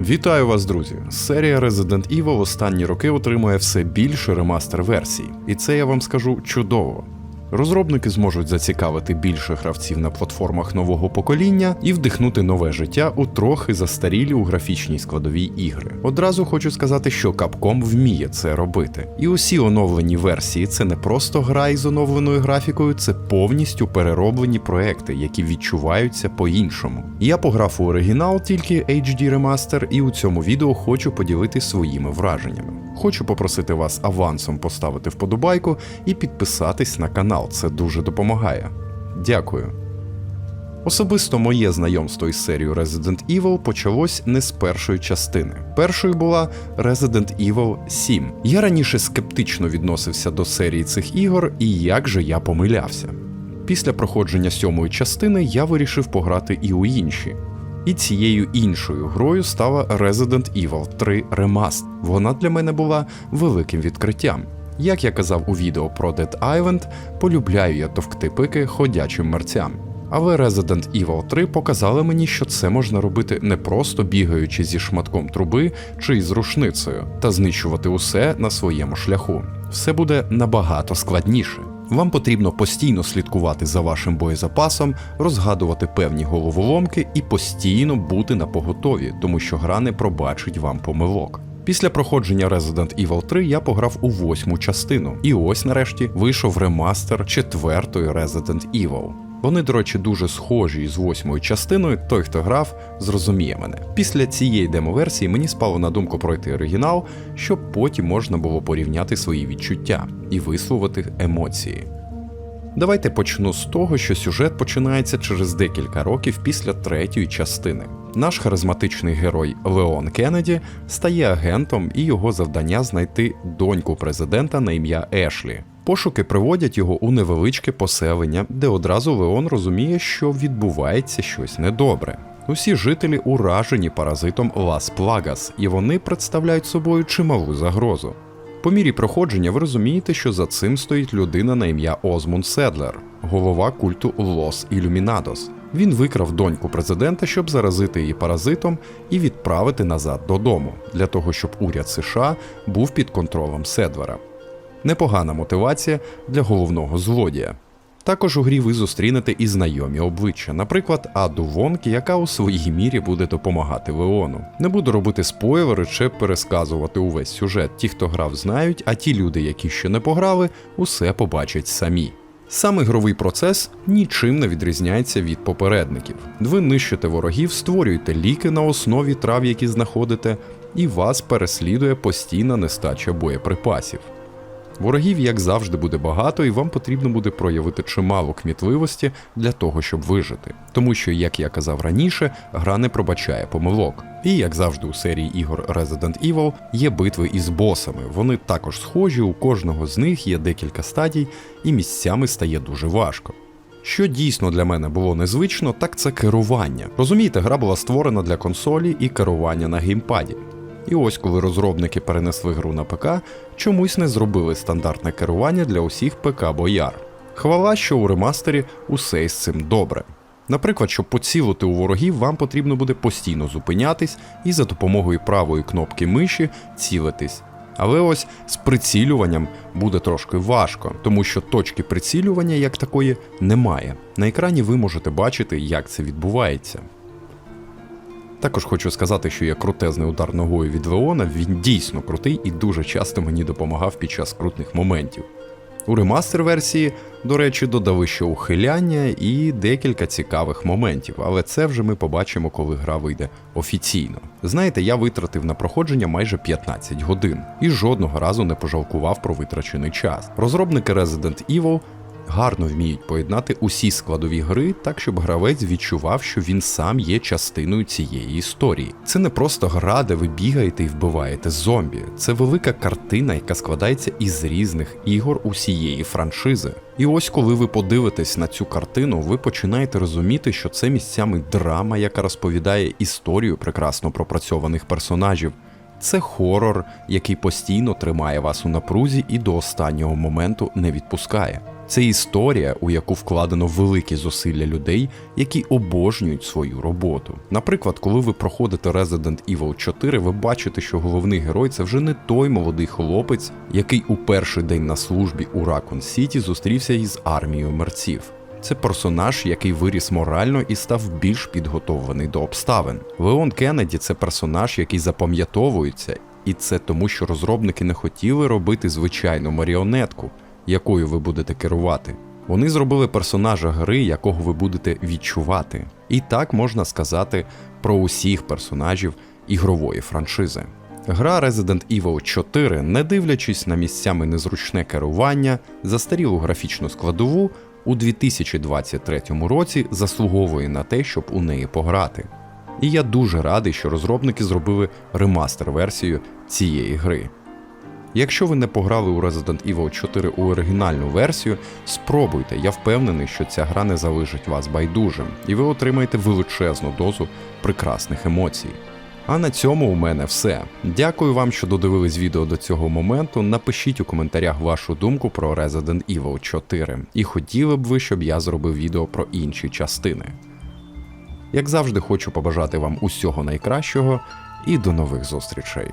Вітаю вас, друзі! Серія Resident Evil в останні роки отримує все більше ремастер версій, і це я вам скажу чудово. Розробники зможуть зацікавити більше гравців на платформах нового покоління і вдихнути нове життя у трохи застарілі у графічній складовій ігри. Одразу хочу сказати, що Capcom вміє це робити. І усі оновлені версії це не просто гра із оновленою графікою, це повністю перероблені проекти, які відчуваються по-іншому. Я пограв у оригінал тільки HD Remaster, і у цьому відео хочу поділитися своїми враженнями. Хочу попросити вас авансом поставити вподобайку і підписатись на канал. Це дуже допомагає. Дякую. Особисто моє знайомство із серією Resident Evil почалось не з першої частини. Першою була Resident Evil 7. Я раніше скептично відносився до серії цих ігор, і як же я помилявся. Після проходження сьомої частини я вирішив пограти і у інші. І цією іншою грою стала Resident Evil 3 Remastered. Вона для мене була великим відкриттям. Як я казав у відео про Dead Island, полюбляю я товкти пики ходячим мерцям. Але Resident Evil 3 показали мені, що це можна робити не просто бігаючи зі шматком труби чи із рушницею, та знищувати усе на своєму шляху. Все буде набагато складніше. Вам потрібно постійно слідкувати за вашим боєзапасом, розгадувати певні головоломки і постійно бути на поготові, тому що гра не пробачить вам помилок. Після проходження Resident Evil 3 я пограв у восьму частину, і ось нарешті вийшов ремастер четвертої Resident Evil. Вони, до речі, дуже схожі із восьмою частиною. Той, хто грав, зрозуміє мене. Після цієї демоверсії мені спало на думку пройти оригінал, щоб потім можна було порівняти свої відчуття і висловити емоції. Давайте почну з того, що сюжет починається через декілька років після третьої частини. Наш харизматичний герой Леон Кеннеді стає агентом, і його завдання знайти доньку президента на ім'я Ешлі. Пошуки приводять його у невеличке поселення, де одразу Леон розуміє, що відбувається щось недобре. Усі жителі уражені паразитом Лас Плагас, і вони представляють собою чималу загрозу. По мірі проходження ви розумієте, що за цим стоїть людина на ім'я Озмунд Седлер, голова культу Лос Ілюмінадос. Він викрав доньку президента, щоб заразити її паразитом і відправити назад додому, для того, щоб уряд США був під контролем Седлера. Непогана мотивація для головного злодія. Також у грі ви зустрінете і знайомі обличчя, наприклад, Аду Вонк, яка у своїй мірі буде допомагати Леону. Не буду робити спойлери чи пересказувати увесь сюжет. Ті, хто грав, знають, а ті люди, які ще не пограли, усе побачать самі. Сам ігровий процес нічим не відрізняється від попередників. Ви нищите ворогів, створюєте ліки на основі трав, які знаходите, і вас переслідує постійна нестача боєприпасів. Ворогів, як завжди, буде багато, і вам потрібно буде проявити чимало кмітливості для того, щоб вижити. Тому що, як я казав раніше, гра не пробачає помилок. І як завжди у серії ігор Resident Evil є битви із босами. Вони також схожі, у кожного з них є декілька стадій, і місцями стає дуже важко. Що дійсно для мене було незвично, так це керування. Розумієте, гра була створена для консолі і керування на геймпаді. І ось коли розробники перенесли гру на ПК, чомусь не зробили стандартне керування для усіх ПК бояр. Хвала, що у ремастері усе із цим добре. Наприклад, щоб поцілити у ворогів, вам потрібно буде постійно зупинятись і за допомогою правої кнопки миші цілитись. Але ось з прицілюванням буде трошки важко, тому що точки прицілювання як такої немає. На екрані ви можете бачити, як це відбувається. Також хочу сказати, що є крутезний удар ногою від Леона, він дійсно крутий і дуже часто мені допомагав під час крутних моментів. У ремастер версії, до речі, додали ще ухиляння і декілька цікавих моментів, але це вже ми побачимо, коли гра вийде офіційно. Знаєте, я витратив на проходження майже 15 годин і жодного разу не пожалкував про витрачений час. Розробники Resident Evil гарно вміють поєднати усі складові гри так, щоб гравець відчував, що він сам є частиною цієї історії. Це не просто гра, де ви бігаєте і вбиваєте зомбі. Це велика картина, яка складається із різних ігор усієї франшизи. І ось коли ви подивитесь на цю картину, ви починаєте розуміти, що це місцями драма, яка розповідає історію прекрасно пропрацьованих персонажів. Це хорор, який постійно тримає вас у напрузі і до останнього моменту не відпускає. Це історія, у яку вкладено великі зусилля людей, які обожнюють свою роботу. Наприклад, коли ви проходите Resident Evil 4, ви бачите, що головний герой це вже не той молодий хлопець, який у перший день на службі у Raccoon City зустрівся із армією мерців. Це персонаж, який виріс морально і став більш підготовлений до обставин. Леон Кеннеді це персонаж, який запам'ятовується, і це тому, що розробники не хотіли робити звичайну маріонетку, якою ви будете керувати. Вони зробили персонажа гри, якого ви будете відчувати. І так можна сказати про усіх персонажів ігрової франшизи. Гра Resident Evil 4, не дивлячись на місцями незручне керування, застарілу графічну складову, у 2023 році заслуговує на те, щоб у неї пограти. І я дуже радий, що розробники зробили ремастер-версію цієї гри. Якщо ви не пограли у Resident Evil 4 у оригінальну версію, спробуйте, я впевнений, що ця гра не залишить вас байдужим, і ви отримаєте величезну дозу прекрасних емоцій. А на цьому у мене все. Дякую вам, що додивились відео до цього моменту. Напишіть у коментарях вашу думку про Resident Evil 4. І хотіли б ви, щоб я зробив відео про інші частини. Як завжди, хочу побажати вам усього найкращого і до нових зустрічей.